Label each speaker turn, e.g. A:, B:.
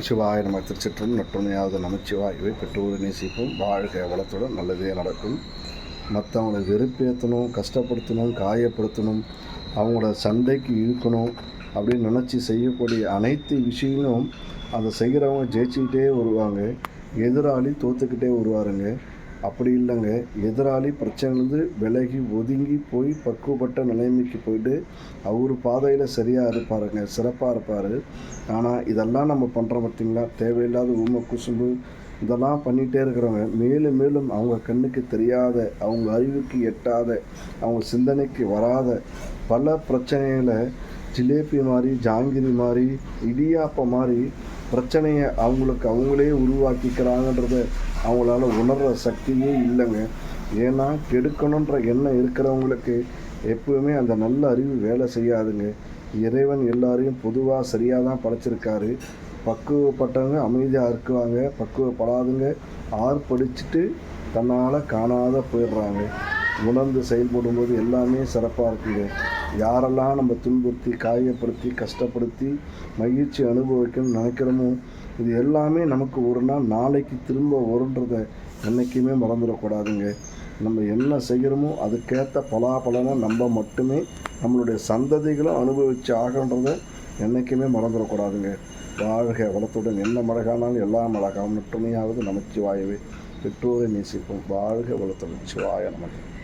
A: சிவாய நம திருச்சிற்றும் நற்றுணையாவது நமச்சிவாயுவை பெற்றோரை நேசிப்போம். வாழ்க வளத்துடன் நல்லதே நடக்கும். மற்றவங்களை வெறுப்பேற்றணும் கஷ்டப்படுத்தணும் காயப்படுத்தணும் அவங்களோட சண்டைக்கு இழுக்கணும் அப்படின்னு நினச்சி செய்யக்கூடிய அனைத்து விஷயங்களும் அதை செய்கிறவங்க ஜெயிச்சுக்கிட்டே வருவாங்க. எதிராளி தோற்றுக்கிட்டே வருவாருங்க. அப்படி இல்லைங்க. எதிராளி பிரச்சனைலேருந்து விலகி ஒதுங்கி போய் பக்குவப்பட்ட நிலைமைக்கு போயிட்டு அவர் பாதையில் சரியாக இருப்பாருங்க சிறப்பாக இருப்பார். ஆனால் இதெல்லாம் நம்ம பண்ணுறோம் பார்த்தீங்களா தேவையில்லாத ஊமை குசும்பு இதெல்லாம் பண்ணிகிட்டே இருக்கிறவங்க மேலும் மேலும் அவங்க கண்ணுக்கு தெரியாத அவங்க அறிவுக்கு எட்டாத அவங்க சிந்தனைக்கு வராத பல பிரச்சனைகளை ஜிலேபி மாதிரி ஜாங்கிரி மாதிரி இடியாப்பம் மாதிரி பிரச்சனையை அவங்களுக்கு அவங்களே உருவாக்கிக்கிறாங்கன்றத அவங்களால உணர்கிற சக்தியே இல்லைங்க. ஏன்னா கெடுக்கணுன்ற எண்ணம் இருக்கிறவங்களுக்கு எப்பவுமே அந்த நல்ல அறிவு வேலை செய்யாதுங்க. இறைவன் எல்லாரையும் பொதுவாக சரியாக தான் படைச்சிருக்காரு. பக்குவப்பட்டவங்க அமைதியாக இருக்குவாங்க. பக்குவப்படாதுங்க. ஆர்ப்படிச்சுட்டு தன்னால் காணாத போயிடுறாங்க. உணர்ந்து செயல்படும்போது எல்லாமே சிறப்பாக இருக்குது. யாரெல்லாம் நம்ம துன்புறுத்தி காயப்படுத்தி கஷ்டப்படுத்தி மகிழ்ச்சி அனுபவிக்கணும்னு நினைக்கிறோமோ இது எல்லாமே நமக்கு ஒரு நாள் நாளைக்கு திரும்ப வருன்றதை என்றைக்குமே மறந்துடக்கூடாதுங்க. நம்ம என்ன செய்கிறோமோ அதுக்கேற்ற பலாபலனை நம்ம மட்டுமே நம்மளுடைய சந்ததிகளும் அனுபவிச்சு ஆகன்றதை என்றைக்குமே மறந்துடக்கூடாதுங்க. வாழ்க வளத்துடன் என்ன மழகானாலும் எல்லா மழகாவும் மட்டுமையாவது நமச்சிவாயவே. பெற்றோரை நேசிப்போம். வாழ்க வளத்துடன் சிவாய நமக்கு